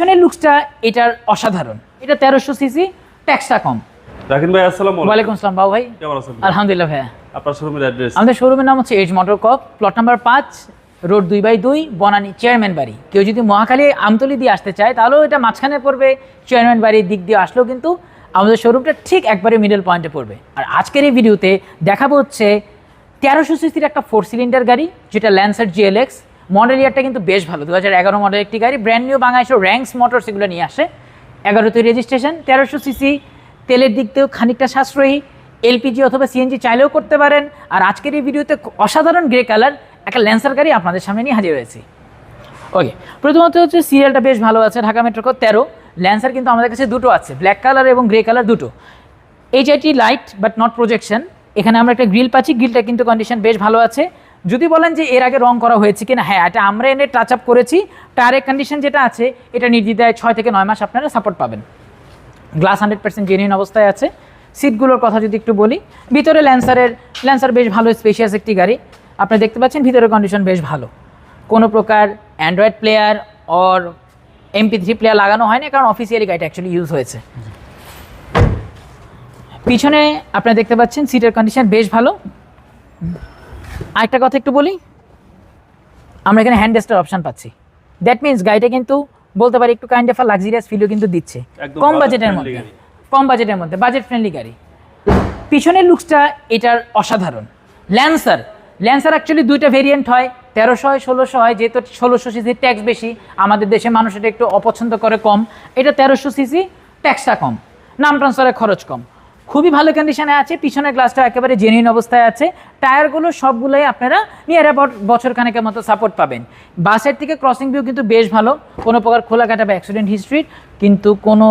পিছনের লুকসটা এটার অসাধারণ। এটা তেরোশো সিসি ট্যাক্সটা কম। রাকিন ভাই আসসালামু ওয়ালাইকুম আসসালাম বাবু ভাই। কেমন আছেন? আলহামদুলিল্লাহ ভাইয়া। আপনার শোরুমের অ্যাড্রেস আমাদের শোরুমের নাম হচ্ছে edge motor corp plot number পাঁচ রোড দুই বাই দুই বনানী চেয়ারম্যান বাড়ি। কেউ যদি মহাখালী আমতলি দিয়ে আসতে চায় তাহলেও এটা মাঝখানে পড়বে চেয়ারম্যান বাড়ির দিক দিয়ে আসলেও কিন্তু আমাদের শোরুমটা ঠিক একবারে মিডল পয়েন্টে পড়বে। আর আজকের এই ভিডিওতে দেখাবো হচ্ছে তেরোশো সিসির একটা ফোর সিলিন্ডার গাড়ি যেটা ল্যান্সার জিএলএক্স মডেল ইয়ারটা কিন্তু বেশ ভালো। দু হাজার এগারো মডেল একটি গাড়ি ব্র্যান্ড নিউ বাংলাদেশের র্যাঙ্কস মোটরস এগুলো নিয়ে আসে। এগারোতে রেজিস্ট্রেশন তেরোশো সিসি তেলের দিক থেকেও খানিকটা সাশ্রয়ী। এলপিজি অথবা সিএনজি চাইলেও করতে পারেন। আর আজকের এই ভিডিওতে অসাধারণ গ্রে কালার একটা ল্যান্সার গাড়ি আপনাদের সামনে নিয়ে হাজির হয়েছি। ওকে প্রথমত হচ্ছে সিরিয়ালটা বেশ ভালো আছে, ঢাকা মেট্রো কো তেরো। ল্যান্সার কিন্তু আমাদের কাছে দুটো আছে ব্ল্যাক কালার এবং গ্রে কালার দুটো। HIT light but not projection এখানে আমরা একটা গ্রিল পাচ্ছি গ্রিলটা কিন্তু কন্ডিশন বেশ ভালো আছে। যদি বলেন যে এর আগে রং করা হয়েছে কিনা হ্যাঁ এটা আমরা এনে টাচ আপ করেছি টায়ারের কন্ডিশন যেটা আছে, এটা নির্দ্বিধায় ছয় থেকে নয় মাস আপনারা সাপোর্ট পাবেন। গ্লাস হান্ড্রেড পার্সেন্ট জেনুইন অবস্থায় আছে। সিটগুলোর কথা যদি একটু বলি, ভিতরে ল্যান্সারের ল্যান্সার বেশ ভালো স্পেশিয়াস একটি গাড়ি। আপনি দেখতে পাচ্ছেন ভিতরের কন্ডিশন বেশ ভালো। কোনো প্রকার Android player or MP three player লাগানো হয়নি, কারণ অফিসিয়ালি গাড়িটা অ্যাকচুয়ালি ইউজ হয়েছে। পিছনে আপনারা দেখতে পাচ্ছেন সিটের কন্ডিশন বেশ ভালো। আরেকটা কথা একটু বলি। আমরা এখানে হ্যান্ড রেস্টার অপশন পাচ্ছি। দ্যাট মিনস গাড়িটা কিন্তু বলতে পারি একটু কাইন্ড অফ লাক্সারিয়াস ফিলও কিন্তু দিচ্ছে। কম বাজেটের মধ্যে। কম বাজেটের মধ্যে বাজেট ফ্রেন্ডলি গাড়ি। পিছনের লুকসটা এটার অসাধারণ। ল্যান্সার ল্যান্সার অ্যাকচুয়ালি দুইটা ভেরিয়েন্ট হয়। তেরোশো হয় ষোলোশো হয়। যেহেতু ষোলোশো সিসির ট্যাক্স বেশি আমাদের দেশে মানুষ এটা একটু অপছন্দ করে কম। এটা তেরোশো সিসি ট্যাক্সটা কম। নাম ট্রান্সফারের খরচ কম। খুবই ভালো কন্ডিশনে আছে পিছনের গ্লাসটা একেবারে জেনুইন অবস্থায় আছে। টায়ারগুলো সবগুলোই আপনারা নিয়ার অ্যাবাউট বছর খানেকের মতো সাপোর্ট পাবেন। বাসের থেকে ক্রসিং ভিউ কিন্তু বেশ ভালো। কোনো প্রকার খোলাঘাটা বা অ্যাক্সিডেন্ট হিস্ট্রির কিন্তু কোনো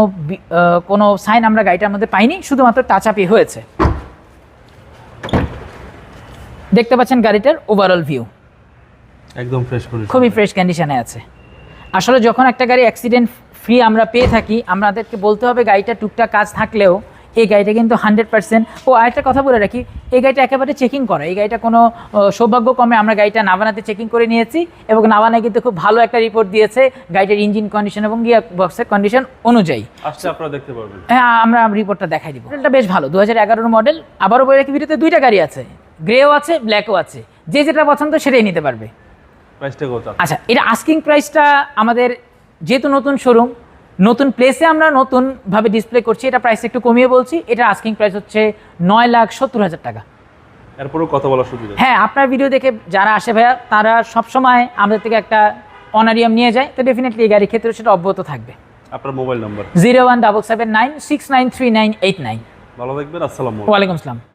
কোনো সাইন আমরা গাড়িটার মধ্যে পাইনি শুধুমাত্র টাচ আপই হয়েছে। দেখতে পাচ্ছেন গাড়িটার ওভারঅল ভিউ একদম ফ্রেশ খুবই ফ্রেশ কন্ডিশনে আছে। আসলে যখন একটা গাড়ি অ্যাক্সিডেন্ট ফ্রি আমরা পেয়ে থাকি আমাদেরকে বলতে হবে গাড়িটা টুকটাক কাজ থাকলেও এই গাড়িটা কিন্তু হান্ড্রেড পার্সেন্ট ও আরেকটা কথা বলে রাখি এই গাড়িটা একেবারে চেকিং করা এই গাড়িটা কোনো সৌভাগ্যক্রমে আমরা গাড়িটা নাভানাতে চেকিং করে নিয়েছি এবং নাভানায় কিন্তু খুব ভালো একটা রিপোর্ট দিয়েছে গাড়িটার ইঞ্জিন কন্ডিশন এবং গিয়ার বক্সের কন্ডিশন অনুযায়ী। আপনারা দেখতে পারবেন। হ্যাঁ আমরা রিপোর্টটা দেখাই দিব। এটা বেশ ভালো দু হাজার এগারোর মডেল আবারও বলে রাখি ভিডিওতে দুইটা গাড়ি আছে গ্রেও আছে ব্ল্যাকও আছে যে যেটা পছন্দ সেটাই নিতে পারবে। আচ্ছা এটা আস্কিং প্রাইসটা আমাদের যেহেতু নতুন শোরুম নতুন প্লেসে আমরা নতুনভাবে ডিসপ্লে করছি এটা প্রাইস একটু কমিয়ে বলছি এটা আস্কিং প্রাইস হচ্ছে নয় লাখ সত্তর হাজার টাকা। এরপরও কথা বলার সুযোগ হ্যাঁ আপনার ভিডিও দেখে যারা আসে ভাইয়া তারা সবসময় আমাদের থেকে একটা অনারিয়াম নিয়ে যায় তো ডেফিনেটলি এই গাড়ির ক্ষেত্রে সেটা অব্যাহত থাকবে। আপনার mobile number zero one double seven nine six nine three nine eight nine ভালো থাকবেন আসসালামু আলাইকুম। ওয়ালাইকুম আসসালাম।